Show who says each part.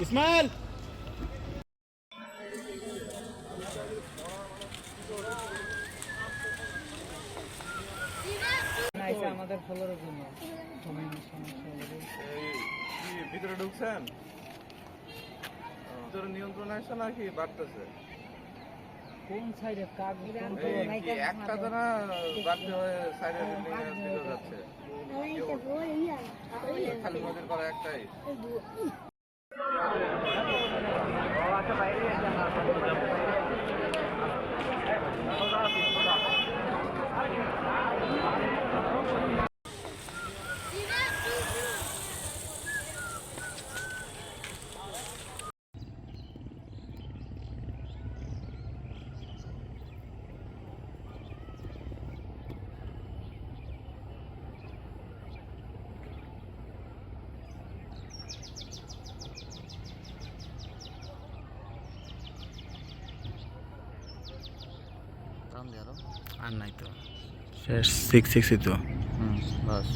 Speaker 1: ইসমাইল!
Speaker 2: আমাদের ফলোর জন্য
Speaker 3: ভিতরে ঢুকছেন? ভিতরে নিয়ন্ত্রণ আসছে নাকি? বাড়তেছে।
Speaker 2: কোন সাইডে কাক
Speaker 3: এই কি একটা দানা বাড়তে হয়ে সাইডে এর দিকে যাচ্ছে। খালি নদীর পাড়ে একটাই।
Speaker 1: আর নাই তো। শেষ সিক্স সিক্সই তো।
Speaker 3: হুম বাস।